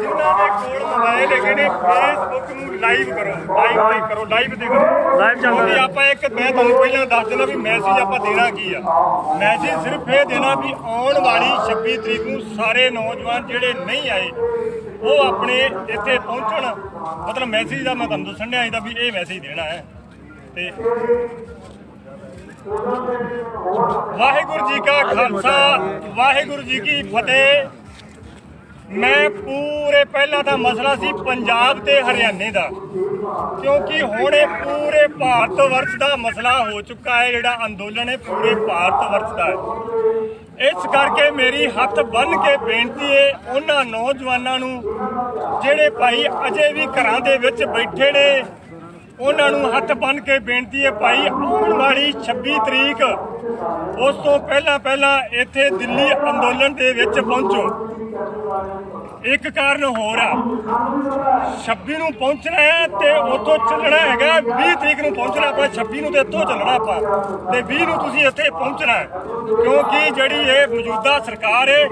ਜਿਨ੍ਹਾਂ ਦੇ ਕੋਲ ਮੋਬਾਈਲ ਹੈਗੇ ਨੇ ਫੇਸਬੁੱਕ ਨੂੰ ਲਾਈਵ ਕਰੋ ਲਾਈਵ ਤੇ ਕਰੋ ਲਾਈਵ ਕਰੋ ਲਾਈਵ ਚੱਲ ਕਿਉਂਕਿ ਆਪਾਂ ਇੱਕ ਮੈਂ ਤੁਹਾਨੂੰ ਪਹਿਲਾਂ ਦੱਸ ਦੇਣਾ ਵੀ ਮੈਸੇਜ ਆਪਾਂ ਦੇਣਾ ਕੀ ਆ ਮੈਸੇਜ ਸਿਰਫ ਇਹ ਦੇਣਾ ਵੀ ਆਉਣ ਵਾਲੀ 26 ਤਰੀਕ ਨੂੰ ਸਾਰੇ ਨੌਜਵਾਨ ਜਿਹੜੇ ਨਹੀਂ ਆਏ ਉਹ ਆਪਣੇ ਇੱਥੇ ਪਹੁੰਚਣ ਮਤਲਬ ਮੈਸੇਜ ਦਾ ਮੈਂ ਤੁਹਾਨੂੰ ਦੱਸਣ ਡਿਆ ਇਹਦਾ ਵੀ ਇਹ ਮੈਸੇਜ ਦੇਣਾ ਹੈ ਤੇ ਵਾਹਿਗੁਰੂ ਜੀ ਕਾ ਖਾਲਸਾ, ਵਾਹਿਗੁਰੂ ਜੀ ਕੀ ਫਤਿਹ। ਮੈਂ ਪੂਰੇ ਪਹਿਲਾਂ ਤਾਂ ਮਸਲਾ ਸੀ ਪੰਜਾਬ ਤੇ ਹਰਿਆਣੇ ਦਾ, ਕਿਉਂਕਿ ਹੁਣ ਇਹ ਪੂਰੇ ਭਾਰਤ ਵਰਸ਼ ਦਾ ਮਸਲਾ ਹੋ ਚੁੱਕਾ ਹੈ, ਜਿਹੜਾ ਅੰਦੋਲਨ ਹੈ ਪੂਰੇ ਭਾਰਤ ਵਰਸ਼ ਦਾ। ਇਸ ਕਰਕੇ ਮੇਰੀ ਹੱਥ ਬੰਨ ਕੇ ਬੇਨਤੀ ਹੈ, ਉਹਨਾਂ ਨੌਜਵਾਨਾਂ ਨੂੰ, ਜਿਹੜੇ ਭਾਈ ਅਜੇ ਵੀ ਘਰਾਂ ਦੇ ਵਿੱਚ ਬੈਠੇ ਨੇ ਉਹਨਾਂ ਨੂੰ ਹੱਥ ਬੰਨ ਕੇ ਬੇਨਤੀ ਹੈ ਭਾਈ, ਆਉਣ ਵਾਲੀ 26 ਤਰੀਕ, ਉਸ ਤੋਂ ਪਹਿਲਾਂ ਪਹਿਲਾਂ ਇੱਥੇ ਦਿੱਲੀ ਅੰਦੋਲਨ ਦੇ ਵਿੱਚ ਪਹੁੰਚੋ। ਇੱਕ ਕਾਰਨ ਹੋਰ ਆ। 26 ਨੂੰ ਪਹੁੰਚਣਾ ਹੈ ਤੇ ਉੱਥੋਂ ਚੱਲਣਾ ਹੈਗਾ 20 ਤਰੀਕ ਨੂੰ ਪਹੁੰਚਣਾ ਆਪਾਂ 26 ਨੂੰ ਤੇ ਇੱਥੋਂ ਚੱਲਣਾ ਆਪਾਂ। ਤੇ 20 ਨੂੰ ਤੁਸੀਂ ਇੱਥੇ ਪਹੁੰਚਣਾ ਕਿਉਂਕਿ ਜਿਹੜੀ ਇਹ ਮੌਜੂਦਾ ਸਰਕਾਰ ਹੈ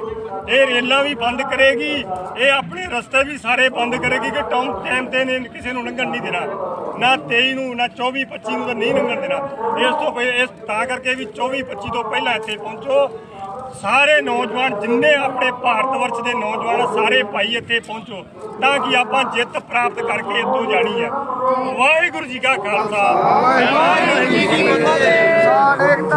ਇਹ ਰੇਲਾਂ ਵੀ ਬੰਦ ਕਰੇਗੀ, ਇਹ ਆਪਣੇ ਰਸਤੇ ਵੀ ਸਾਰੇ ਬੰਦ ਕਰੇਗੀ ਕਿ ਟਾਈਮ ਟਾਈਮ ਤੇ ਨੇ ਕਿਸੇ ਨੂੰ ਲੰਘਣ ਨਹੀਂ ਦੇਣਾ। ਨਾ 23 ਨੂੰ, ਨਾ 24 25 ਨੂੰ ਤਾਂ ਨਹੀਂ ਲੰਘਣ ਦੇਣਾ। ਇਸ ਤੋਂ ਪਹਿਲਾਂ ਇਸ ਤਾਂ ਕਰਕੇ ਵੀ 24 25 ਤੋਂ ਪਹਿਲਾਂ ਇੱਥੇ ਪਹੁੰਚੋ। ਸਾਰੇ ਨੌਜਵਾਨ ਜਿੰਨੇ ਆਪਣੇ ਭਾਰਤ ਵਰਸ਼ ਦੇ ਨੌਜਵਾਨ ਸਾਰੇ ਭਾਈ ਇੱਥੇ ਪਹੁੰਚੋ ਤਾਂ ਕਿ ਆਪਾਂ ਜਿੱਤ ਪ੍ਰਾਪਤ ਕਰਕੇ ਇੱਥੋਂ ਜਾਣੀ ਹੈ ਵਾਹਿਗੁਰੂ ਜੀ ਕਾ ਖਾਲਸਾ। ਵਾਹਿਗੁਰੂ ਜੀ ਕੀ ਫਤਿਹ।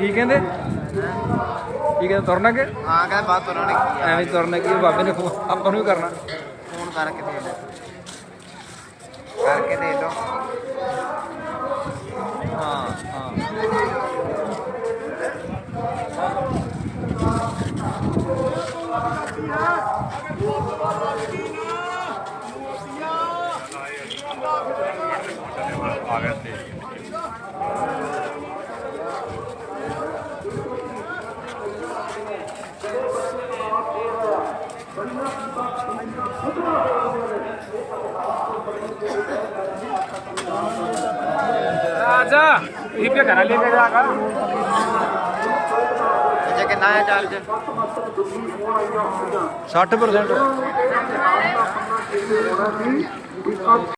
ਕੀ ਕਹਿੰਦੇ? ਕੀ ਕਹਿੰਦੇ? ਤੁਰਨਾ ਕਿ ਹਾਂ ਕਹਿੰਦਾ ਬਾਤ ਉਹਨਾਂ ਨੇ ਕੀ ਐਵੇਂ ਤੁਰਨਾ ਕੀ ਬਾਬੇ ਨੇ ਫੋਨ ਆਪਾਂ ਨੂੰ ਵੀ ਕਰਨਾ। ਫੋਨ ਕਰਕੇ ਦੇ ਦੇ ਕਰਕੇ ਦੇ ਹਾਂ ਹਾਂ। ਆਜਾ ਇਹ ਕੀ ਕਰਾ ਲੈ ਕੇ ਜਾਗਾ ਜੇ ਕਿੰਨਾ ਹੈ ਚਾਰਜ 60%